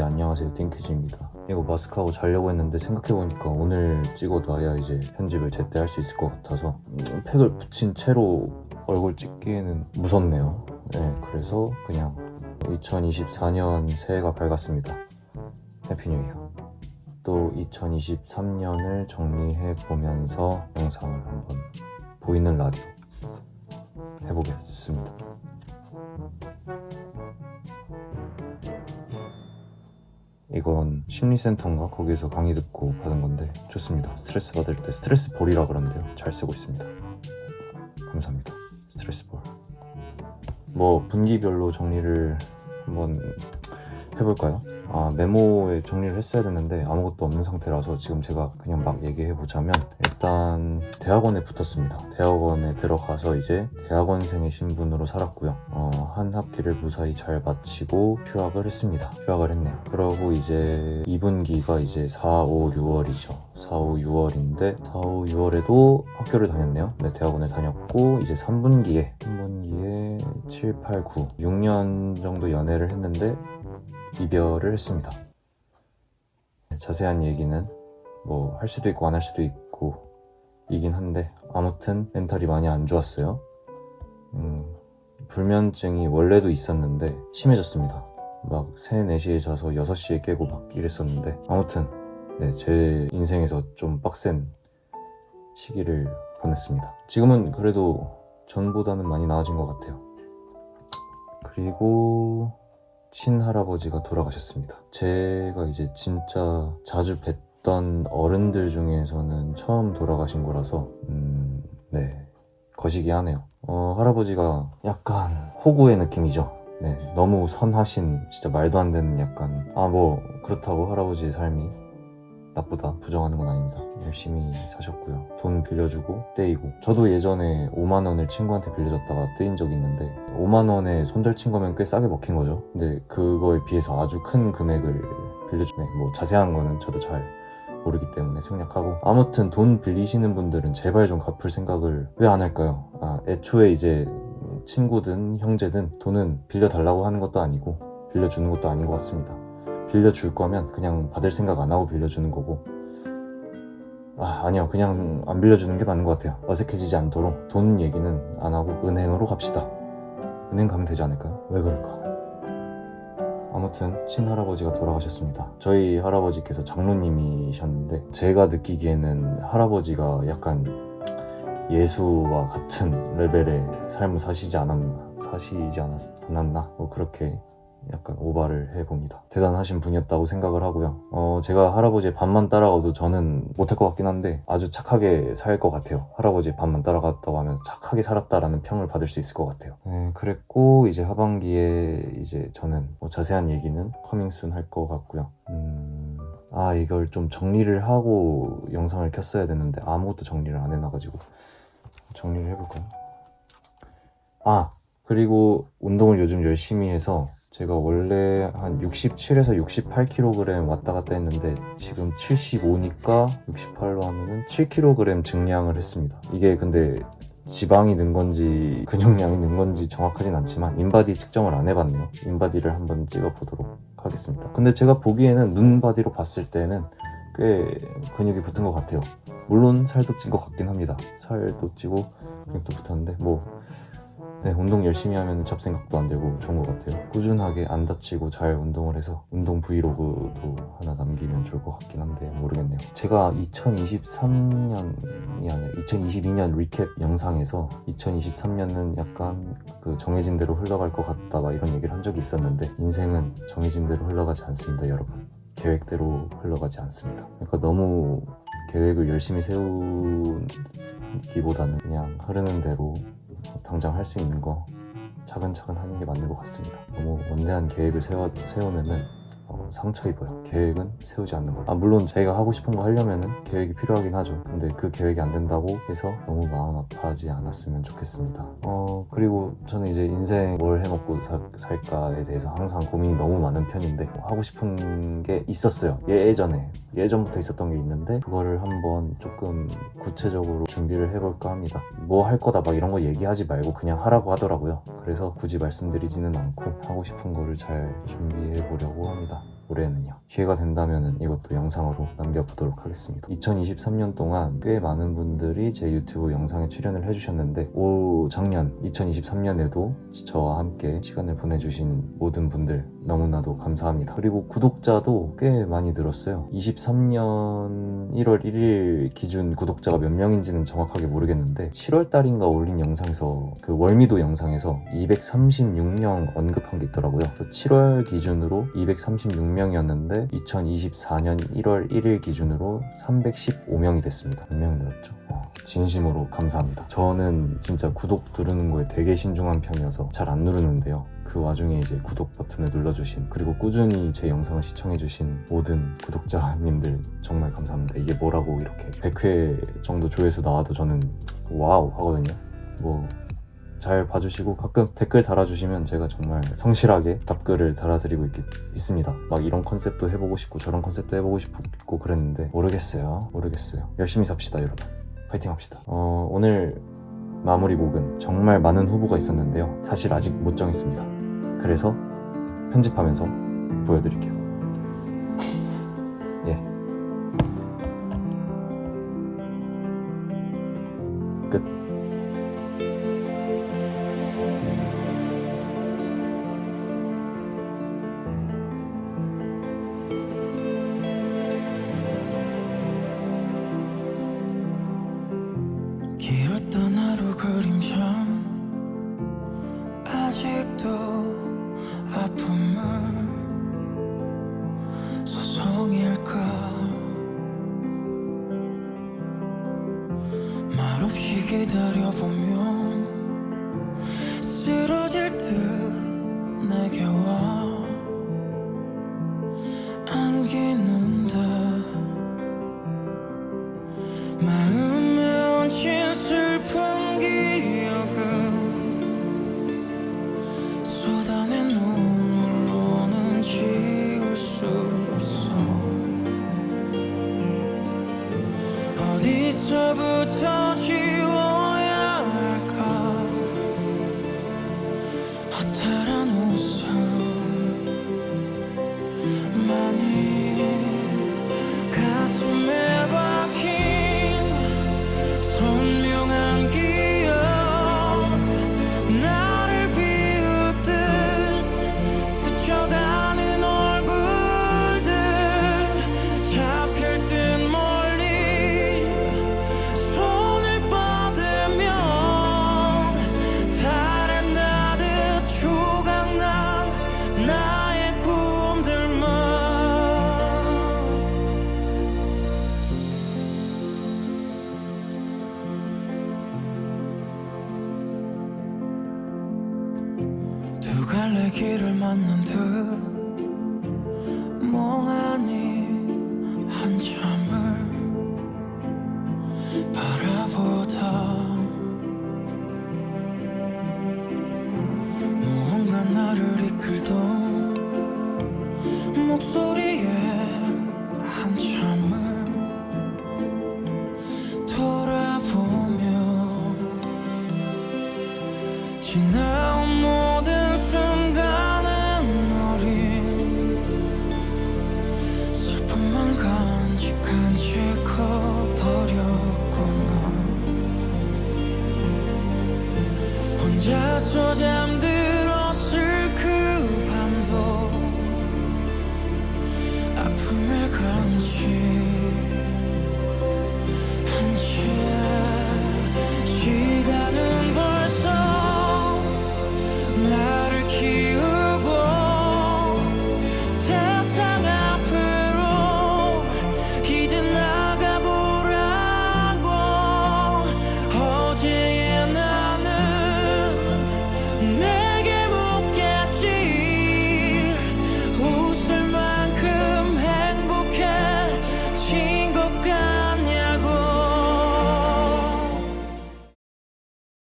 네 안녕하세요. 띵키즈입니다. 이거 마스크하고 자려고 했는데 생각해보니까 오늘 찍어놔야 이제 편집을 제때 할 수 있을 것 같아서 음, 팩을 붙인 채로 얼굴 찍기에는 무섭네요. 네 그래서 그냥 2024년 새해가 밝았습니다. 해피 뉴 이어. 또 2023년을 정리해 보면서 영상을 한번 보이는 라디오 해보겠습니다 이건 심리센터인가 거기에서 강의 듣고 받은 건데 좋습니다. 스트레스 받을 때 스트레스 볼이라 그러는데요. 잘 쓰고 있습니다. 감사합니다. 스트레스 볼. 뭐 분기별로 정리를 한번 해볼까요? 아 메모에 정리를 했어야 되는데 아무것도 없는 상태라서 지금 제가 그냥 막 얘기해 보자면 일단 대학원에 붙었습니다. 대학원에 들어가서 이제 대학원생의 신분으로 살았고요. 어, 한 학기를 무사히 잘 마치고 휴학을 했습니다. 휴학을 했네요. 그러고 이제 2분기가 이제 4, 5, 6월이죠. 4, 5, 6월인데 4, 5, 6월에도 학교를 다녔네요. 네, 대학원을 다녔고 이제 3분기에 3분기에 7, 8, 9, 6년 정도 연애를 했는데 이별을 했습니다. 네, 자세한 얘기는 뭐 할 수도 있고 안 할 수도 있고 이긴 한데 아무튼 멘탈이 많이 안 좋았어요. 음, 불면증이 원래도 있었는데 심해졌습니다. 막 3, 4시에 자서 6시에 깨고 막 이랬었는데 아무튼 네, 제 인생에서 좀 빡센 시기를 보냈습니다. 지금은 그래도 전보다는 많이 나아진 것 같아요. 그리고 친할아버지가 돌아가셨습니다. 제가 이제 진짜 자주 뵀던 어른들 중에서는 처음 돌아가신 거라서, 음, 네. 거시기 하네요. 어, 할아버지가 약간 호구의 느낌이죠. 네. 너무 선하신, 진짜 말도 안 되는 약간, 아, 뭐, 그렇다고 할아버지의 삶이 나쁘다, 부정하는 건 아닙니다. 열심히 사셨고요. 돈 빌려주고 떼이고. 저도 예전에 5만 원을 친구한테 빌려줬다가 떼인 적이 있는데 5만 원에 손절 친 거면 꽤 싸게 먹힌 거죠. 근데 그거에 비해서 아주 큰 금액을 빌려주네. 뭐 자세한 거는 저도 잘 모르기 때문에 생략하고 아무튼 돈 빌리시는 분들은 제발 좀 갚을 생각을 왜 안 할까요? 아, 애초에 이제 친구든 형제든 돈은 빌려달라고 하는 것도 아니고 빌려주는 것도 아닌 것 같습니다. 빌려줄 거면 그냥 받을 생각 안 하고 빌려주는 거고. 아 아니요. 그냥 안 빌려주는 게 맞는 것 같아요. 어색해지지 않도록 돈 얘기는 안 하고 은행으로 갑시다. 은행 가면 되지 않을까요? 왜 그럴까? 아무튼 친할아버지가 돌아가셨습니다. 저희 할아버지께서 장로님이셨는데 제가 느끼기에는 할아버지가 약간 예수와 같은 레벨의 삶을 사시지 않았나 사시지 않았, 않았나? 뭐 그렇게 약간 오바를 해봅니다. 대단하신 분이었다고 생각을 하고요. 어, 제가 할아버지의 밥만 따라가도 저는 못할 것 같긴 한데 아주 착하게 살 것 같아요. 할아버지의 밥만 따라갔다고 하면 착하게 살았다라는 평을 받을 수 있을 것 같아요. 네, 그랬고 이제 하반기에 이제 저는 뭐 자세한 얘기는 커밍순 할 것 같고요. 음, 아 이걸 좀 정리를 하고 영상을 켰어야 되는데 아무것도 정리를 안 해놔가지고 정리를 해볼까요? 아 그리고 운동을 요즘 열심히 해서 제가 원래 한 67에서 68kg 왔다 갔다 했는데 지금 75니까 68로 하면은 7kg 증량을 했습니다. 이게 근데 지방이 는 건지 근육량이 는 건지 정확하진 않지만 인바디 측정을 안 해봤네요. 인바디를 한번 찍어보도록 하겠습니다. 근데 제가 보기에는 눈바디로 봤을 때는 꽤 근육이 붙은 것 같아요. 물론 살도 찐 것 같긴 합니다. 살도 찌고 근육도 붙었는데 뭐 네, 운동 열심히 하면 잡생각도 안 들고 좋은 것 같아요. 꾸준하게 안 다치고 잘 운동을 해서 운동 브이로그도 하나 남기면 좋을 것 같긴 한데 모르겠네요. 제가 2023년이 아니라 2022년 리캡 영상에서 2023년은 약간 그 정해진 대로 흘러갈 것 같다 막 이런 얘기를 한 적이 있었는데 인생은 정해진 대로 흘러가지 않습니다, 여러분. 계획대로 흘러가지 않습니다. 그러니까 너무 계획을 열심히 세우기보다는 그냥 흐르는 대로 당장 할 수 있는 거 차근차근 하는 게 맞는 것 같습니다. 너무 원대한 계획을 세워, 세우면은 어, 상처 입어요. 계획은 세우지 않는 거. 아, 물론 자기가 하고 싶은 거 하려면은 계획이 필요하긴 하죠. 근데 그 계획이 안 된다고 해서 너무 마음 아파하지 않았으면 좋겠습니다. 어, 그리고 저는 이제 인생 뭘 해먹고 사- 살까에 대해서 항상 고민이 너무 많은 편인데 뭐 하고 싶은 게 있었어요. 예전에. 예전부터 있었던 게 있는데 그거를 한번 조금 구체적으로 준비를 해볼까 합니다. 뭐 할 거다 막 이런 거 얘기하지 말고 그냥 하라고 하더라고요. 그래서 굳이 말씀드리지는 않고 하고 싶은 거를 잘 준비해 보려고 합니다. 올해는요. 기회가 된다면 이것도 영상으로 남겨보도록 하겠습니다. 2023년 동안 꽤 많은 분들이 제 유튜브 영상에 출연을 해주셨는데 올 작년 2023년에도 저와 함께 시간을 보내주신 모든 분들 너무나도 감사합니다. 그리고 구독자도 꽤 많이 늘었어요. 23년 1월 1일 기준 구독자가 몇 명인지는 정확하게 모르겠는데 7월 달인가 올린 영상에서 그 월미도 영상에서 236명 언급한 게 있더라고요. 7월 기준으로 236명 이었는데 2024년 1월 1일 기준으로 315명이 됐습니다. 몇 명이 늘었죠? 어, 진심으로 감사합니다. 저는 진짜 구독 누르는 거에 되게 신중한 편이어서 잘 안 누르는데요. 그 와중에 이제 구독 버튼을 눌러주신 그리고 꾸준히 제 영상을 시청해주신 모든 구독자님들 정말 감사합니다. 이게 뭐라고 이렇게 100회 정도 조회수 나와도 저는 와우 하거든요. 뭐 잘 봐주시고 가끔 댓글 달아주시면 제가 정말 성실하게 답글을 달아드리고 있, 있습니다. 막 이런 컨셉도 해보고 싶고 저런 컨셉도 해보고 싶고 그랬는데 모르겠어요. 모르겠어요. 열심히 삽시다 여러분. 파이팅 합시다. 어, 오늘 마무리 곡은 정말 많은 후보가 있었는데요. 사실 아직 못 정했습니다. 그래서 편집하면서 보여드릴게요. 길었던 하루 그림자 아직도 아픔을 소송일까? 말없이 기다려보면 쓰러질 듯 내게 와 money 두 갈래 길을 만난 듯 멍하니 한참을 바라보다 무언가 나를 이끌던 목소리에